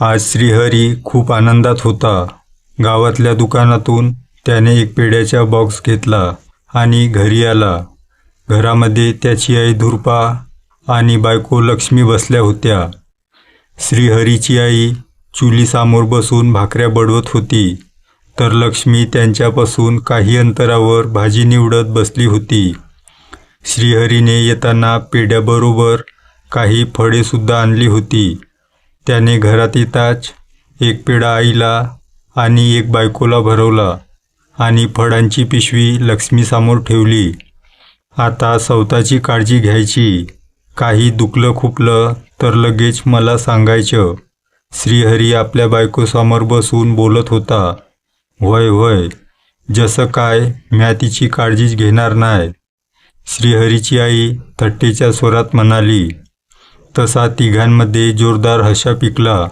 आज श्रीहरी खूप आनंदात होता. गावातल्या दुकानातून त्याने एक पेढ्याचा बॉक्स घेतला आणि घरी आला. घरामध्ये त्याची आई धुरपा आणि बायको लक्ष्मी बसल्या होत्या. श्रीहरीची आई चुलीसामोर बसून भाकऱ्या बडवत होती. तर लक्ष्मी त्यांच्यापासून काही अंतरावर भाजी निवडत बसली होती. श्रीहरीने येताना पेढ्याबरोबर काही फळेसुद्धा आणली होती. त्याने घरात येताच एक पेढा आईला आणि एक बायकोला भरवला आणि फळांची पिशवी लक्ष्मीसमोर ठेवली. आता स्वतःची काळजी घ्यायची. काही दुखलं खुपलं तर लगेच मला सांगायचं. श्रीहरी आपल्या बायकोसमोर बसून बोलत होता. होय होय जसं काय म्या तिची काळजीच घेणार नाही. श्रीहरीची आई थट्टेच्या स्वरात म्हणाली तसा तिघांमध्ये जोरदार हशा पिकला.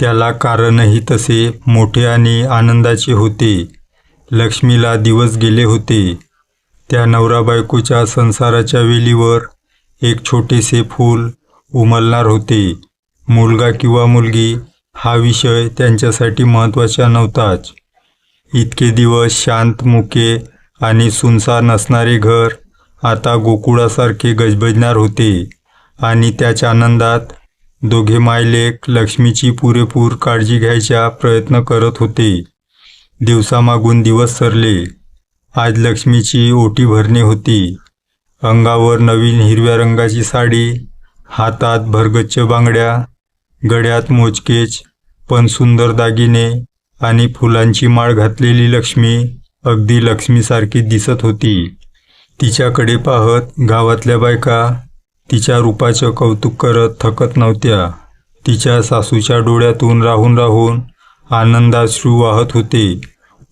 त्याला कारणही तसे मोठे आणि आनंदाचे होते. लक्ष्मीला दिवस गेले होते. त्या नवरा बायकोच्या संसाराच्या वेलीवर एक छोटेसे फूल उमलणार होते. मुलगा किंवा मुलगी हा विषय त्यांच्यासाठी महत्त्वाचा नव्हताच. इतके दिवस शांत मुके आणि सुनसार असणारे घर आता गोकुळासारखे गजबजणार होते. आणि त्याच्या आनंदात दोघे मायलेक लक्ष्मीची पुरेपूर काळजी घ्यायचा प्रयत्न करत होते. दिवसामागून दिवस सरले. आज लक्ष्मीची ओटी भरणे होती. अंगावर नवीन हिरव्या रंगाची साडी हातात भरगच्च बांगड्या गळ्यात मोजकेच पण सुंदर दागिने आणि फुलांची माळ घातलेली लक्ष्मी अगदी लक्ष्मीसारखी दिसत होती. तिच्याकडे पाहत गावातल्या बायका तिच्या रूपाचं कौतुक करत थकत नव्हत्या. तिच्या सासूच्या डोळ्यातून राहून राहून आनंदाश्रू वाहत होते.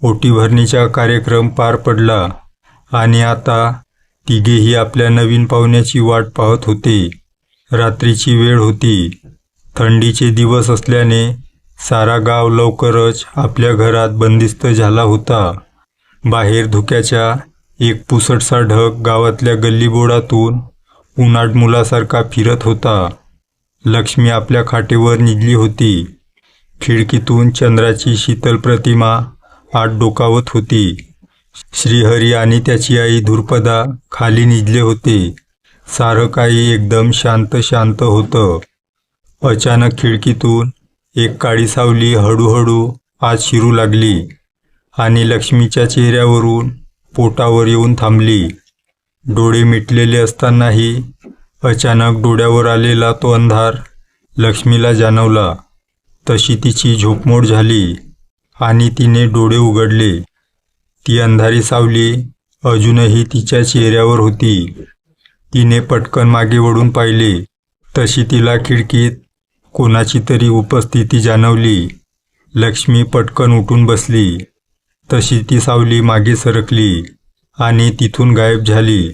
ओटीभरणीचा कार्यक्रम पार पडला आणि आता तिघेही आपल्या नवीन पाहुण्याची वाट पाहत होते. रात्रीची वेळ होती. थंडीचे दिवस असल्याने सारा गाव लवकरच आपल्या घरात बंदिस्त झाला होता. बाहेर धुक्याच्या एक पुसटसा ढग गावातल्या गल्लीबोडातून उन्हाट मुलासारखा फिरत होता. लक्ष्मी आपल्या खाटेवर निजली होती. खिडकीतून चंद्राची शीतल प्रतिमा आत डोकावत होती. श्रीहरी आणि त्याची आई धुरपदा खाली निजले होते. सारं काही एकदम शांत शांत होतं. अचानक खिडकीतून एक काळी सावली हळूहळू आत शिरू लागली आणि लक्ष्मीच्या चेहऱ्यावरून पोटावर येऊन थांबली. डोळे मिटलेले असतानाही अचानक डोळ्यावर आलेला तो अंधार लक्ष्मीला जाणवला. तशी तिची झोपमोड झाली आणि तिने डोळे उघडले. ती अंधारी सावली अजूनही तिच्या चेहऱ्यावर होती. तिने पटकन मागे वळून पाहिले. तशी तिला खिडकीत कोणाची तरी उपस्थिती जाणवली. लक्ष्मी पटकन उठून बसली. तशी ती सावली मागे सरकली. आणि तिथून गायब झाली.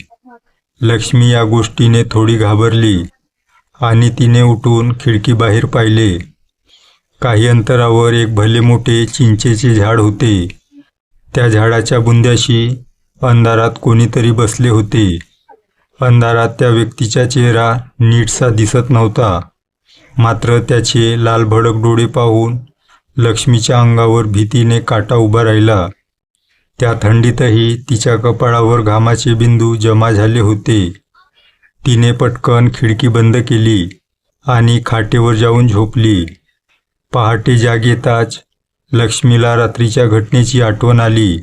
लक्ष्मी या गोष्टीने थोडी घाबरली आणि तिने उठून खिडकीबाहेर पाहिले. काही अंतरावर एक भले मोठे चिंचेचे झाड होते. त्या झाडाच्या बुंद्याशी अंधारात कोणीतरी बसले होते. अंधारात त्या व्यक्तीचा चेहरा नीटसा दिसत नव्हता. मात्र त्याचे लाल भडक डोळे पाहून लक्ष्मीच्या अंगावर भीतीने काटा उभा राहिला. त्या थंडीतही तिच्या कपाळावर घामाचे बिंदू जमा झाले होते. तिने पटकन खिडकी बंद केली आणि खाटेवर जाऊन झोपली. पहाटे जाग येताच लक्ष्मीला रात्रीच्या घटनेची आठवण आली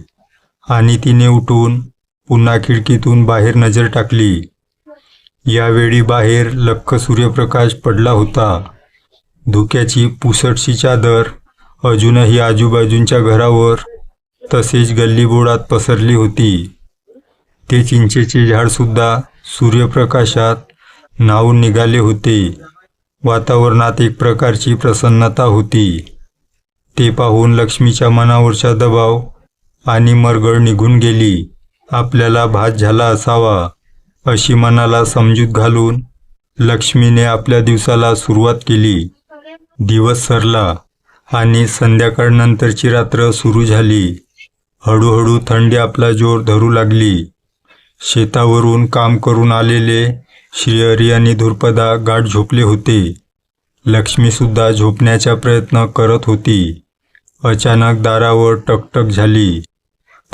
आणि तिने उठून पुन्हा खिडकीतून बाहेर नजर टाकली. यावेळी बाहेर लख्ख सूर्यप्रकाश पडला होता. धुक्याची पुसटशी चादर अजूनही आजूबाजूंच्या घरावर तसेच गल्लीबोळात पसरली होती. ते चिंचेचे झाडसुद्धा सूर्यप्रकाशात न्हावून निघाले होते. वातावरणात एक प्रकारची प्रसन्नता होती. ते पाहून लक्ष्मीच्या मनावरचा दबाव आणि मरगळ निघून गेली. आपल्याला भात झाला असावा अशी मनाला समजूत घालून लक्ष्मीने आपल्या दिवसाला सुरुवात केली. दिवस सरला आणि संध्याकाळनंतरची रात्र सुरू झाली. हळूहळू थंडी आपला जोर धरू लागली. शेतावरून काम करून आलेले श्रीहरी आणि धुरपदा गाठ झोपले होते. लक्ष्मीसुद्धा झोपण्याचा प्रयत्न करत होती. अचानक दारावर टकटक झाली.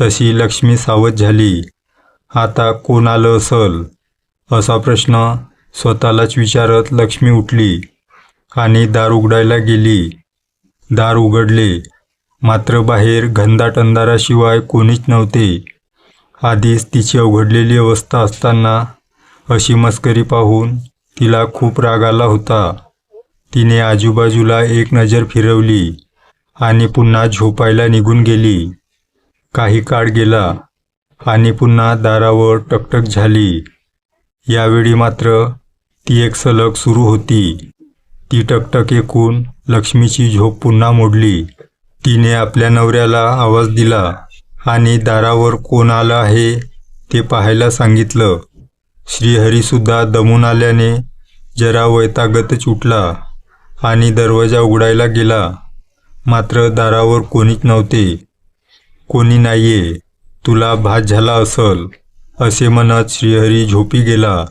तशी लक्ष्मी सावध झाली. आता कोण आलं असल? असा प्रश्न स्वतःलाच विचारत लक्ष्मी उठली आणि दार उघडायला गेली. दार उघडले. मात्र बाहेर घनदाट अंधाराशिवाय कोणीच नव्हते. आधीच तिची अवघडलेली अवस्था असताना अशी मस्करी पाहून तिला खूप राग आला होता. तिने आजूबाजूला एक नजर फिरवली आणि पुन्हा झोपायला निघून गेली. काही काळ गेला आणि पुन्हा दारावर टकटक झाली. यावेळी मात्र ती एक सलग सुरू होती. ती टकटक एकूण लक्ष्मीची झोप पुन्हा मोडली. तिने आपल्या नवऱ्याला आवाज दिला आणि दारावर कोण आलं आहे ते पाहायला सांगितलं. श्रीहरीसुद्धा दमून आल्याने जरा वैतागतच उठला आणि दरवाजा उघडायला गेला. मात्र दारावर कोणीच नव्हते. कोणी नाहीये. तुला भात झाला असल असे म्हणत श्रीहरी झोपी गेला.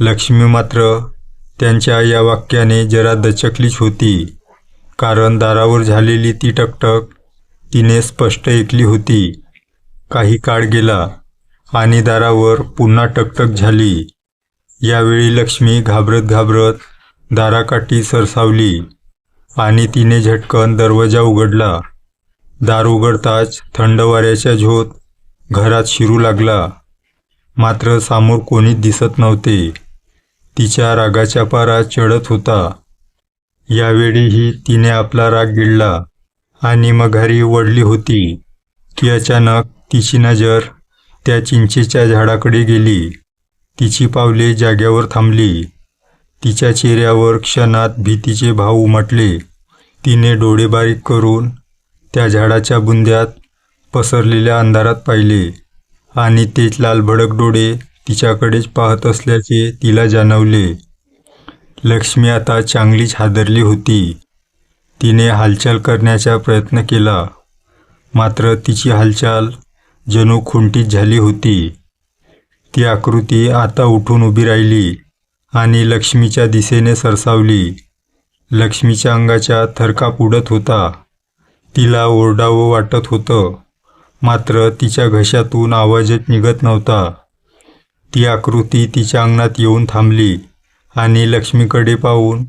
लक्ष्मी मात्र त्यांच्या या वाक्याने जरा दचकलीच होती. कारण दारावर झालेली ती टकटक तिने स्पष्ट ऐकली होती. काही काळ गेला आणि दारावर पुन्हा टकटक झाली. यावेळी लक्ष्मी घाबरत घाबरत दाराकाठी सरसावली आणि तिने झटकन दरवाजा उघडला. दार उघडताच थंड वाऱ्याच्या झोत घरात शिरू लागला. मात्र समोर कोणीच दिसत नव्हते. तिच्या रागाच्या पारा चढत होता. यावेळीही तिने आपला राग गिळला आणि मघारी वडली होती. की अचानक तिची नजर त्या चिंचेच्या झाडाकडे गेली. तिची पावले जाग्यावर थांबली. तिच्या चेहऱ्यावर क्षणात भीतीचे भाव उमटले. तिने डोळे बारीक करून त्या झाडाच्या बुंद्यात पसरलेल्या अंधारात पाहिले आणि तेच लालभडक डोळे तिच्याकडेच पाहत असल्याचे तिला जाणवले. लक्ष्मी आता चांगलीच हादरली होती. तिने हालचाल करण्याचा प्रयत्न केला. मात्र तिची हालचाल जणू खुंटीत झाली होती. ती आकृती आता उठून उभी राहिली आणि लक्ष्मीच्या दिशेने सरसावली. लक्ष्मीच्या अंगाच्या थरकाप उडत होता. तिला ओरडावं वाटत होतं. मात्र तिच्या घशातून आवाजच निघत नव्हता. ती आकृती तिच्या अंगणात येऊन थांबली. आणि लक्ष्मीकडे पाहून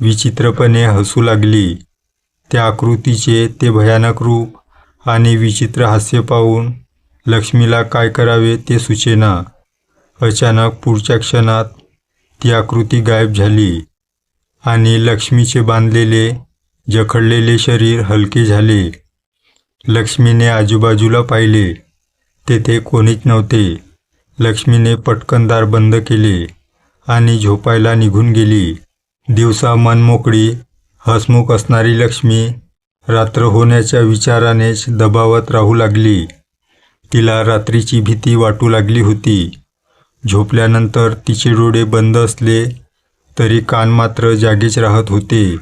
विचित्रपणे हसू लागली. त्या आकृतीचे ते भयानक रूप आणि विचित्र हास्य पाहून लक्ष्मीला काय करावे ते सुचेना. अचानक पुढच्या क्षणात ती आकृती गायब झाली आणि लक्ष्मीचे बांधलेले जखडलेले शरीर हलके झाले. लक्ष्मीने आजूबाजूला पाहिले. तेथे कोणीच नव्हते. लक्ष्मीने पटकन दार बंद केले. आणि झोपायला निघून गेली. दिवसा मनमोकळी हसमुख असणारी लक्ष्मी रात्र होण्याच्या विचारानेच दबावत राहू लागली. तिला रात्रीची भीती वाटू लागली होती. झोपल्यानंतर तिचे डोळे बंद असले तरी कान मात्र जागीच राहत होते.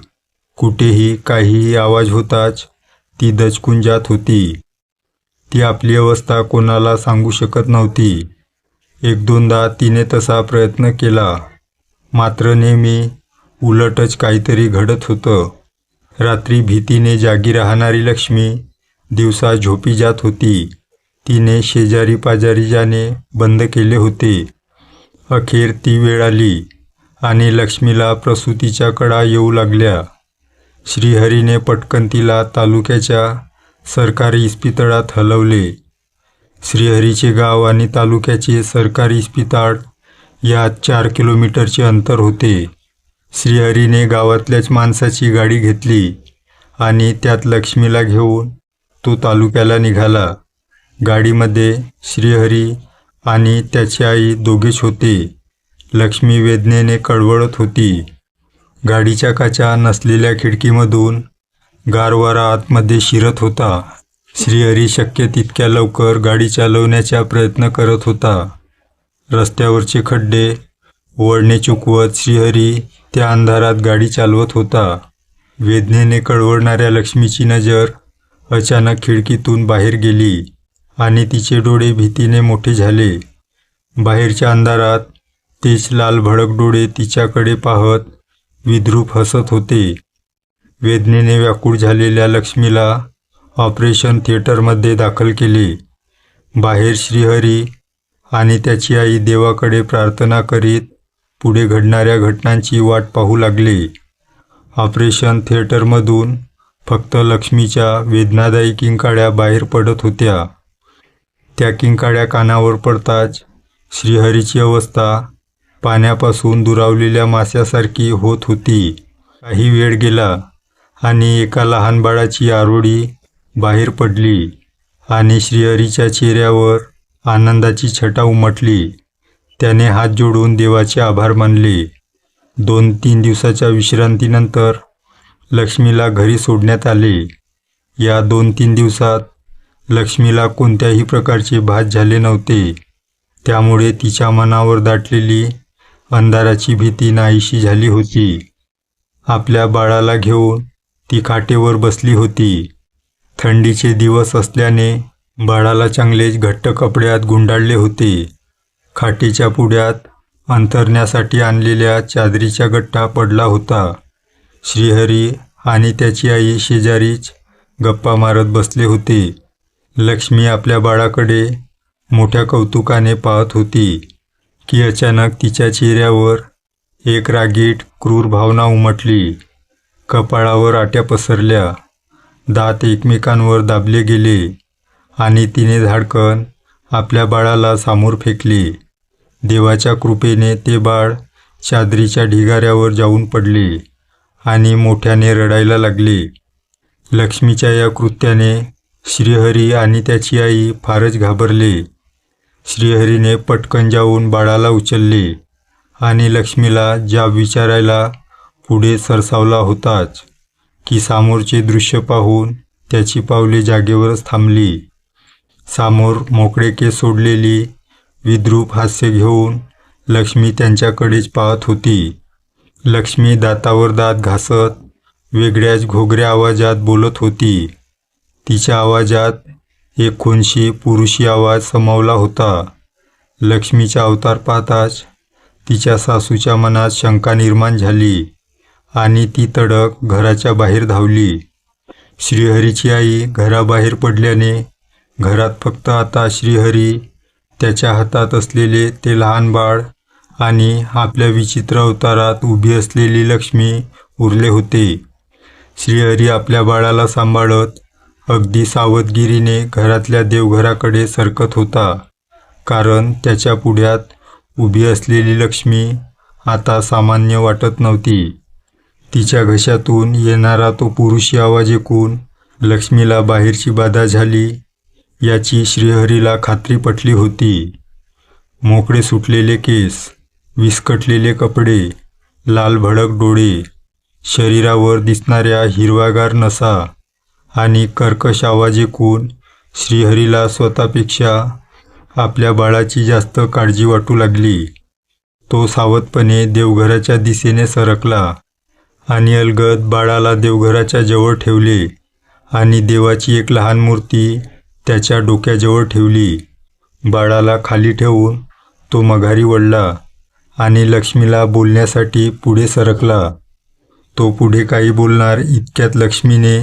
कुठेही काहीही आवाज होताच ती दचकून जात होती. ती आपली अवस्था कोणाला सांगू शकत नव्हती. एक दोनदा तिने तसा प्रयत्न केला. मात्र नेहमी उलटच काहीतरी घडत होतं. रात्री भीतीने जागी राहणारी लक्ष्मी दिवसा झोपी जात होती. तिने शेजारी पाजारी जाणे बंद केले होते. अखेर ती वेळ आली आणि लक्ष्मीला प्रसूतीच्या कडा येऊ लागल्या. श्रीहरीने पटकन तिला तालुक्याच्या सरकारी इस्पितळात हलवले. श्रीहरीचे गाव आणि तालुक्याचे सरकारी इस्पितळ यात चार किलोमीटरचे अंतर होते. श्रीहरीने गावातल्याच माणसाची गाडी घेतली आणि त्यात लक्ष्मीला घेऊन तो तालुक्याला निघाला. गाडीमध्ये श्रीहरी आणि त्याची आई दोघेच होते. लक्ष्मी वेदनेने कळवळत होती. गाडीच्या काचा नसलेल्या खिडकीमधून गारवारा आतमध्ये शिरत होता. श्रीहरी शक्य तितक्या लवकर गाडी चालवण्याचा प्रयत्न करत होता. रस्त्यावरचे खड्डे वळणे चुकवत श्रीहरी त्या अंधारात गाडी चालवत होता. वेदनेने कळवळणाऱ्या लक्ष्मीची नजर अचानक खिडकीतून बाहेर गेली आणि तिचे डोळे भीतीने मोठे झाले. बाहेरच्या अंधारात तेच लाल भडक डोळे तिच्याकडे पाहत विद्रूप हसत होते. वेदनेने व्याकुळ झालेल्या लक्ष्मीला ऑपरेशन थिएटरमध्ये दाखल केले. बाहेर श्रीहरी आणि त्याची आई देवाकडे प्रार्थना करीत पुढे घडणाऱ्या घटनांची वाट पाहू लागले. ऑपरेशन थिएटरमधून फक्त लक्ष्मीच्या वेदनादायी किंकाळ्या बाहेर पडत होत्या. त्या किंकाळ्या कानावर पडताच श्रीहरीची अवस्था पाण्यापासून दुरावलेल्या माश्यासारखी होत होती. काही वेळ गेला आणि एका लहान बाळाची आरोळी बाहेर पडली आणि श्रीहरीच्या चेहऱ्यावर आनंदाची छटा उमटली. त्याने हात जोडून देवाचे आभार मानले. दोन तीन दिवसाच्या विश्रांतीनंतर लक्ष्मीला घरी सोडण्यात आले. या दोन तीन दिवसात लक्ष्मीला कोणत्याही प्रकारचे भात झाले नव्हते. त्यामुळे तिच्या मनावर दाटलेली अंधाराची भीती नाहीशी झाली होती. आपल्या बाळाला घेऊन ती खाटेवर बसली होती. थंडीचे दिवस असल्याने बाळाला चांगलेच घट्ट कपड्यात गुंडाळले होते. खाटीच्या पुढ्यात अंतरण्यासाठी आणलेल्या चादरीचा गट्टा पडला होता. श्रीहरी आणि त्याची आई शेजारीच गप्पा मारत बसले होते. लक्ष्मी आपल्या बाळाकडे मोठ्या कौतुकाने पाहत होती की अचानक तिच्या चेहऱ्यावर एक रागीट क्रूर भावना उमटली. कपाळावर आट्या पसरल्या. दात एकमेकांवर दाबले गेले आणि तिने धाडकन आपल्या बाळाला सामोर फेकले. देवाच्या कृपेने ते बाळ चादरीच्या ढिगाऱ्यावर जाऊन पडले आणि मोठ्याने रडायला लागले. लक्ष्मीच्या या कृत्याने श्रीहरी आणि त्याची आई फारच घाबरले. श्रीहरीने पटकन जाऊन बाळाला उचलले आणि लक्ष्मीला जाब विचारायला पुढे सरसावला होताच. की समोरचे दृश्य पाहून त्याची पावले जागेवरच थांबली. समोर मोकळे केस सोडलेली विद्रूप हास्य घेऊन लक्ष्मी त्यांच्याकडेच पाहत होती. लक्ष्मी दातावर दात घासत वेगळ्याच घोगऱ्या आवाजात बोलत होती. तिच्या आवाजात एक खुनशी पुरुषी आवाज समावला होता. लक्ष्मीचा अवतार पाहताच तिच्या सासूच्या मनात शंका निर्माण झाली. आणि ती तडक घराच्या बाहेर धावली. श्रीहरीची आई घराबाहेर पडल्याने घरात फक्त आता श्रीहरी त्याच्या हातात असलेले ते लहान बाळ आणि आपल्या विचित्र अवतारात उभी असलेली लक्ष्मी उरले होते. श्रीहरी आपल्या बाळाला सांभाळत अगदी सावधगिरीने घरातल्या देवघराकडे सरकत होता. कारण त्याच्या पुढ्यात उभी असलेली लक्ष्मी आता सामान्य वाटत नव्हती. तिच्या घशातून येणारा तो पुरुषी आवाज ऐकून लक्ष्मीला बाहेरची बाधा झाली. याची श्रीहरीला खात्री पटली होती. मोकळे सुटलेले केस विस्कटलेले कपडे लाल भडक डोळे शरीरावर दिसणाऱ्या हिरवागार नसा आणि कर्कश आवाज ऐकून श्रीहरीला स्वतःपेक्षा आपल्या बाळाची जास्त काळजी वाटू लागली. तो सावधपणे देवघराच्या दिशेने सरकला. आणि अलगद बाळाला देवघराच्या जवळ ठेवले आणि देवाची एक लहान मूर्ती त्याच्या डोक्याजवळ ठेवली. बाळाला खाली ठेवून तो मघारी वळला आणि लक्ष्मीला बोलण्यासाठी पुढे सरकला. तो पुढे काही बोलणार इतक्यात लक्ष्मीने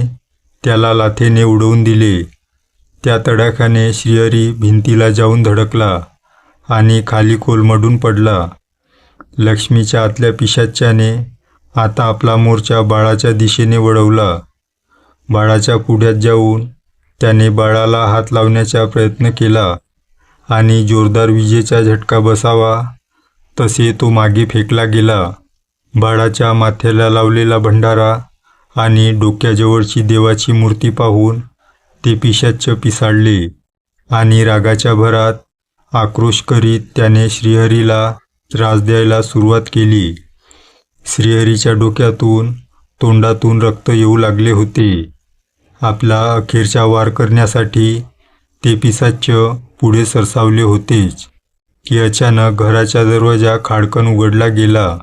त्याला लाथेने उडवून दिले. त्या तडाख्याने श्रीहरी भिंतीला जाऊन धडकला आणि खाली कोलमडून पडला. लक्ष्मीच्या आतल्या पिशाच्याने आता आपला मोर्चा बाळाच्या दिशेने वळवला. बाळाच्या पुढ्यात जाऊन त्याने बाळाला हात लावण्याचा प्रयत्न केला आणि जोरदार विजेचा झटका बसावा तसे तो मागे फेकला गेला. बाळाच्या माथ्याला लावलेला भंडारा आणि डोक्याजवळची देवाची मूर्ती पाहून ते पिशाच्च पिसाळले आणि रागाच्या भरात आक्रोश करीत त्याने श्रीहरीला त्रास द्यायला सुरुवात केली. श्रीहरीच्या डोक्यातून तोंडातून रक्त येऊ लागले होते. आपला अखेरचा वार करण्यासाठी ते पिसाच्च पुढे सरसावले होतेच की अचानक घराचा दरवाजा खाडकन उघडला गेला.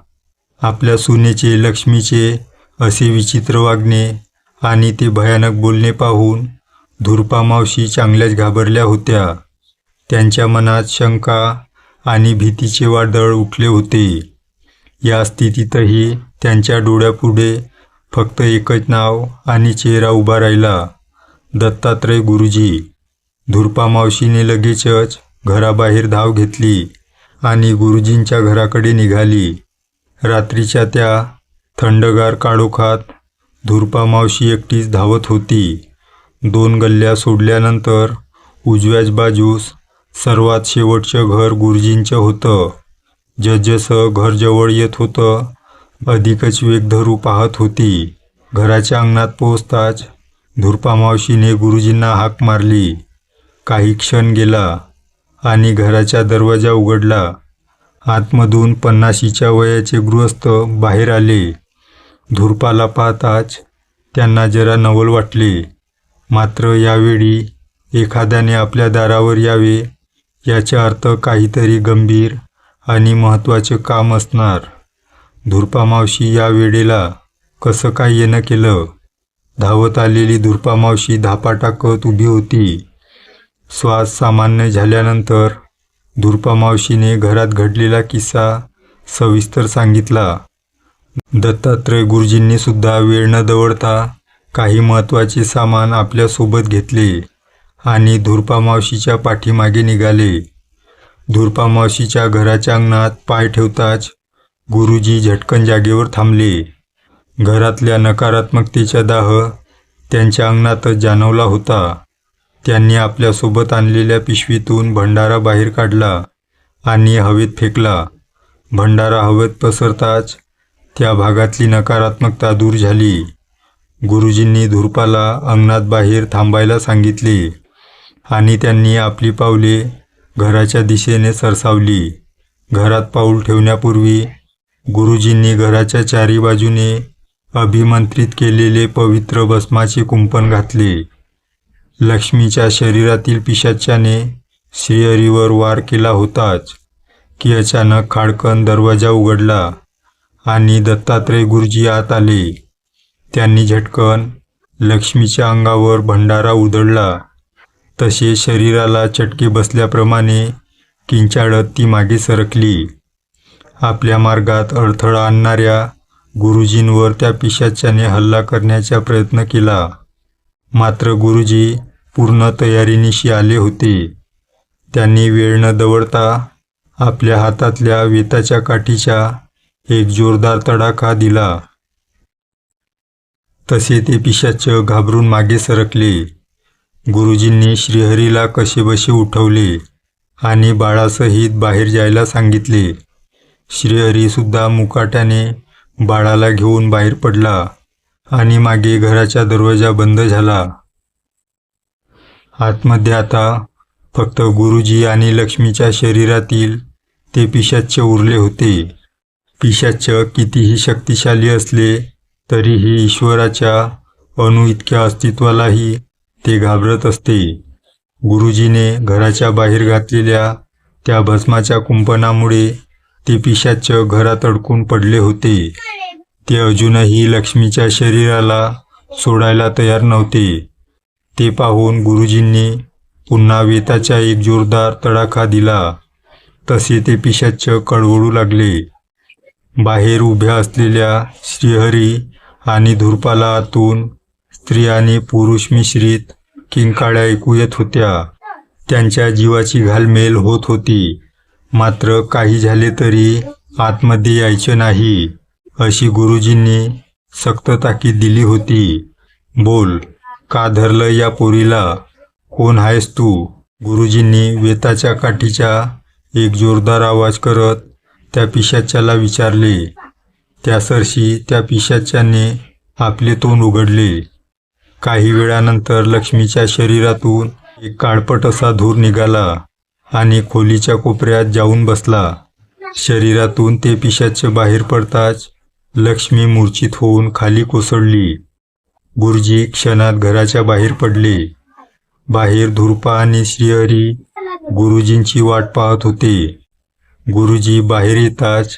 आपल्या सुनेचे लक्ष्मीचे असे विचित्र वागणे आणि ते भयानक बोलणे पाहून धुरपा मावशी चांगल्याच घाबरल्या होत्या. त्यांच्या मनात शंका आणि भीतीचे वादळ उठले होते. या स्थितीतही त्यांच्या डोळ्यापुढे फक्त एकच नाव आणि चेहरा उभा राहिला. दत्तात्रय गुरुजी. धुरपा मावशीने लगेचच घराबाहेर धाव घेतली आणि गुरुजींच्या घराकडे निघाली. रात्रीच्या त्या थंडगार काळोखात धुरपा मावशी एकटीच धावत होती. दोन गल्ल्या सोडल्यानंतर उजव्याच बाजूस सर्वात शेवटचं घर गुरुजींचं होतं. जसजसं घर जवळ येत होतं अधिकच वेग धरू पाहत होती. घराच्या अंगणात पोहोचताच धुरपा मावशीने गुरुजींना हाक मारली. काही क्षण गेला आणि घराचा दरवाजा उघडला. आतमधून पन्नाशीच्या वयाचे गृहस्थ बाहेर आले. धुरपाला पाहताच त्यांना जरा नवल वाटले. मात्र यावेळी एखाद्याने आपल्या दारावर यावे याचा अर्थ काहीतरी गंभीर आणि महत्त्वाचे काम असणार. धुरपा मावशी या वेळेला कसं काय येणं केलं? धावत आलेली धुरपा मावशी धापा टाकत उभी होती. श्वास सामान्य झाल्यानंतर धुरपा मावशीने घरात घडलेला किस्सा सविस्तर सांगितला. दत्तात्रय गुरुजींनी सुद्धा वेळ न दवडता काही महत्त्वाचे सामान आपल्यासोबत घेतले आणि धुरपा मावशीच्या पाठीमागे निघाले. धुरपा मावशीच्या घराच्या अंगणात पाय ठेवताच गुरुजी झटकन जागेवर थांबले. घरातल्या नकारात्मकतेचा दाह त्यांच्या अंगणातच जाणवला होता. त्यांनी आपल्यासोबत आणलेल्या पिशवीतून भंडारा बाहेर काढला आणि हवेत फेकला. भंडारा हवेत पसरताच त्या भागातली नकारात्मकता दूर झाली. गुरुजींनी धुरपाला अंगणात बाहेर थांबायला सांगितले आणि त्यांनी आपली पावले घराच्या दिशेने सरसावली. घरात पाऊल ठेवण्यापूर्वी गुरुजींनी घराच्या चारी बाजूने अभिमंत्रित केलेले पवित्र भस्माचे कुंपण घातले. लक्ष्मीच्या शरीरातील पिशाच्याने श्रीहरीवर वार केला होताच की अचानक खाडकन दरवाजा उघडला आणि दत्तात्रय गुरुजी आत आले. त्यांनी झटकन लक्ष्मीच्या अंगावर भंडारा उधळला. तसे शरीराला चटके बसल्याप्रमाणे किंचाळत ती मागे सरकली. आपल्या मार्गात अडथळा आणणाऱ्या गुरुजींवर त्या पिशाच्याने हल्ला करण्याचा प्रयत्न केला. मात्र गुरुजी पूर्ण तयारीनिशी आले होते. त्यांनी वेळ न दवडता आपल्या हातातल्या वेताच्या काठीच्या एक जोरदार तडाखा दिला. तसे ते पिशाच घाबरून मागे सरकले. गुरुजींनी श्रीहरीला कसेबसे उठवले आणि बाळासहित बाहेर जायला सांगितले. श्रीहरीसुद्धा मुकाट्याने बाळाला घेऊन बाहेर पडला आणि मागे घराचा दरवाजा बंद झाला. आतमध्ये आता फक्त गुरुजी आणि लक्ष्मीच्या शरीरातील ते पिशाच्च उरले होते. पिशाच्च कितीही शक्तिशाली असले तरीही ईश्वराच्या अणु इतक्या अस्तित्वालाही ते घाबरत असते. गुरुजीने घराच्या बाहेर घातलेल्या त्या भस्माच्या कुंपणामुळे ते पिशाच्च घरात अडकून पडले होते. ते अजूनही लक्ष्मीच्या शरीराला सोडायला तयार नव्हते. ते पाहून गुरुजींनी पुन्हा वेताचा एक जोरदार तडाखा दिला. तसे ते पिशाच्च कळवळू लागले. बाहेर उभ्या असलेल्या श्रीहरी आणि धुरपाला आतून स्त्री आणि पुरुष मिश्रित किंकाळ्या ऐकू येत होत्या. त्यांच्या जीवाची घालमेल होत होती. मात्र काही झाले तरी आतमध्ये यायचे नाही. अशी गुरुजींनी सक्त ताकीद दिली होती. बोल का धरलं या पोरीला? कोण आहेस तू? गुरुजींनी वेताच्या काठीचा एक जोरदार आवाज करत त्या पिशाच्याला विचारले. त्या सरशी त्या पिशाच्याने आपले तोंड उघडले. काही वेळानंतर लक्ष्मीच्या शरीरातून एक काळपट असा धूर निघाला आणि खोलीच्या कोपऱ्यात जाऊन बसला. शरीरातून ते पिशाच बाहेर पडताच लक्ष्मी मूर्छित होऊन खाली कोसळली. गुरुजी क्षणात घराच्या बाहेर पडले. बाहेर धुरपा आणि श्रीहरी गुरुजींची वाट पाहत होते. गुरुजी बाहेर येताच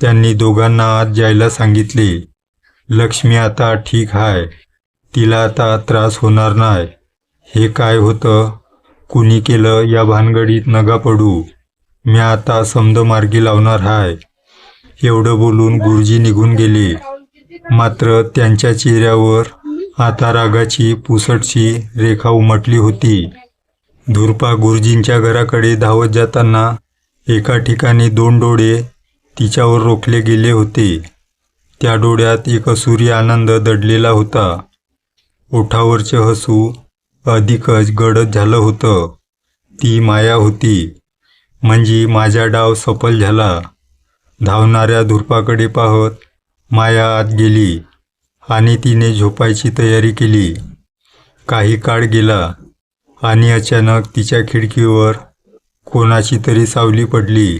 त्यांनी दोघांना आत जायला सांगितले. लक्ष्मी आता ठीक आहे तिला आता त्रास होणार नाही. हे काय होतं? कुणी केलं या भानगडीत नगा पडू? मी आता समद मार्गी लावणार हाय. एवढं बोलून गुरुजी निघून गेले. मात्र त्यांच्या चेहऱ्यावर आता रागाची पुसटची रेखा उमटली होती. धुरपा गुरुजींच्या घराकडे धावत जाताना एका ठिकाणी दोन डोळे तिच्यावर रोखले गेले होते. त्या डोळ्यात एक सूर्य आनंद दडलेला होता. ओठावरचे हसू अधिकच गडद झालं होतं. ती माया होती. म्हणजे माझा डाव सफल झाला. धावणाऱ्या धुरपाकडे पाहत माया आत गेली आणि तिने झोपायची तयारी केली. काही काळ गेला आणि अचानक तिच्या खिडकीवर कोणाची तरी सावली पडली.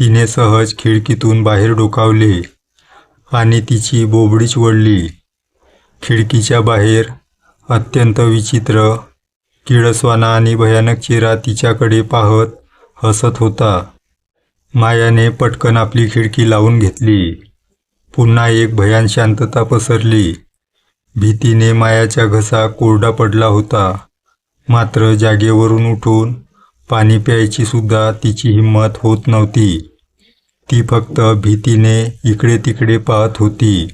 तिने सहज खिडकीतून बाहेर डोकावले आणि तिची बोबडीच वळली. खिडकीच्या बाहेर अत्यंत विचित्र किळसवाना आणि भयानक चेहरा तिच्याकडे पाहत हसत होता. मायाने पटकन आपली खिडकी लावून घेतली. पुन्हा एक भयान शांतता पसरली. भीतीने मायाचा घसा कोरडा पडला होता. मात्र जागेवरून उठून पाणी प्यायची सुद्धा तिची हिंमत होत नव्हती. ती फक्त भीतीने इकडे तिकडे पाहत होती.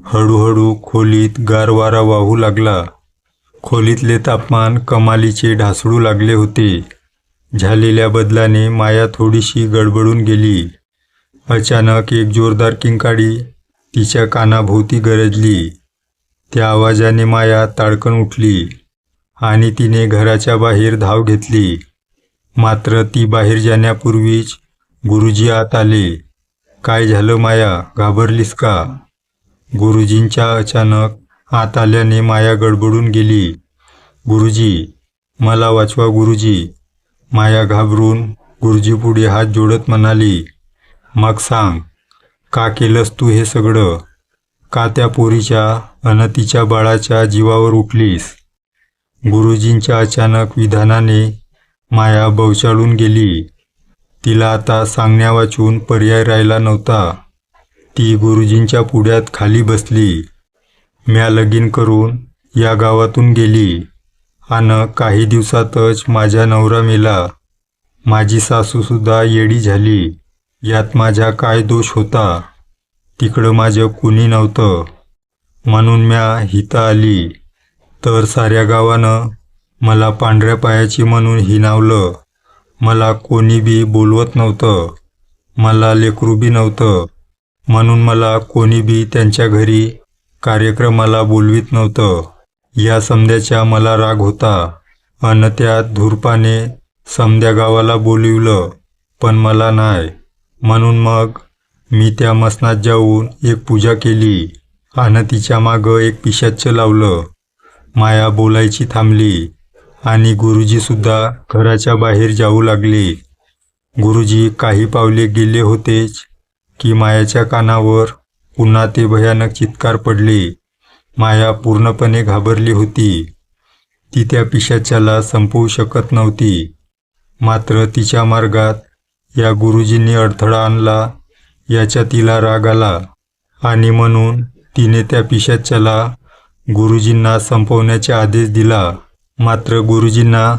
हळूहळू खोलीत गार वारा वाहू लागला. खोलीतले तापमान कमालीचे ढासळू लागले होते. झालेल्या बदलाने माया थोडीशी गडबडून गेली. अचानक एक जोरदार किंकाळी तिच्या कानाभोवती गरजली. त्या आवाजाने माया ताडकन उठली आणि तिने घराच्या बाहेर धाव घेतली. मात्र ती बाहेर जाण्यापूर्वीच गुरुजी आत आले. काय झालं माया? घाबरलीस का? गुरुजींच्या अचानक आत आल्याने माया गडबडून गेली. गुरुजी मला वाचवा गुरुजी. माया घाबरून गुरुजी पुढे हात जोडत म्हणाली मग सांग का केलंस तू हे सगळं? का त्या पोरीच्या अन तिच्या बाळाच्या जीवावर उठलीस? गुरुजींच्या अचानक विधानाने माया बवचाळून गेली. तिला आता सांगण्या वाचून पर्याय राहिला नव्हता. ती गुरुजींच्या पुढ्यात खाली बसली. म्या लगीन करून या गावातून गेली. आणि काही दिवसातच माझ्या नवरा मेला. माझी सासूसुद्धा येडी झाली. यात माझा काय दोष होता? तिकडं माझं कुणी नव्हतं. म्हणून म्या हिता आली. तर साऱ्या गावानं मला पांढऱ्या पायाची म्हणून हिनावलं मला कोणी बी बोलवत नव्हतं. मला लेकरू बी नव्हतं. म्हणून मला कोणीबी त्यांच्या घरी कार्यक्रमाला बोलवीत नव्हतं. या समध्याचा मला राग होता. अन त्या धूरपाने समद्या गावाला बोलिवलं पण मला नाही. म्हणून मग मी त्या मसनात जाऊन एक पूजा केली. आणि तिच्या मागं एक पिशाच्च लावलं. माया बोलायची थांबली. आणि गुरुजीसुद्धा घराच्या बाहेर जाऊ लागले. गुरुजी काही पावले गेले होतेच की मायाच्या कानावर पुन्हा ते भयानक चित्कार पडले. माया पूर्णपणे घाबरली होती. ती त्या पिशाच्याला संपवू शकत नव्हती. मात्र तिच्या मार्गात या गुरुजींनी अडथळा आणला याच्या तिला राग आला आणि म्हणून तिने त्या पिशाच्याला गुरुजींना संपवण्याचा आदेश दिला. मात्र गुरुजींना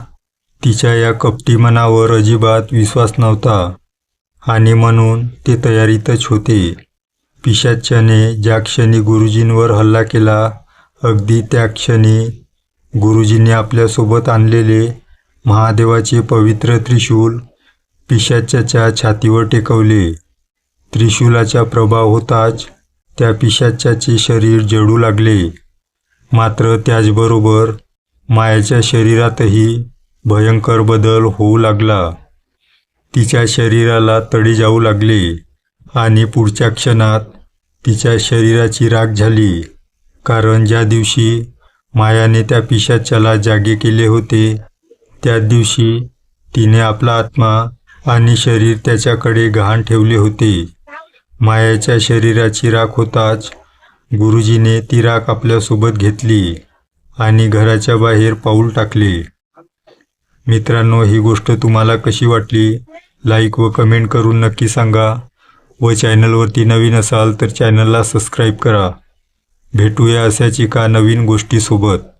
तिच्या या कपटी मनावर अजिबात विश्वास नव्हता. आणि म्हणून ते तयारीतच होते. पिशाच्याने ज्या क्षणी गुरुजींवर हल्ला केला अगदी त्या क्षणी गुरुजींनी आपल्यासोबत आणलेले महादेवाचे पवित्र त्रिशूल पिशाच्याच्या छातीवर टेकवले. त्रिशूलाचा प्रभाव होताच त्या पिशाच्याचे शरीर जळू लागले. मात्र त्याचबरोबर मायाच्या शरीरातही भयंकर बदल होऊ लागला. तिच्या शरीराला तडे जाऊ लागले आणि पुढच्या क्षणात तिच्या शरीराची राख झाली. कारण ज्या दिवशी मायाने त्या पिशाच्याला जागे केले होते त्या दिवशी तिने आपला आत्मा आणि शरीर त्याच्याकडे गहाण ठेवले होते. मायाच्या शरीराची राख होताच गुरुजीने ती राख आपल्यासोबत घेतली आणि घराच्या बाहेर पाऊल टाकले. मित्रांनो ही गोष्ट तुम्हाला कशी वाटली? लाईक व कमेंट करून नक्की सांगा. व चॅनलवरती नवीन असाल तर चॅनलला सबस्क्राईब करा. भेटूया अशाच एका नवीन गोष्टीसोबत.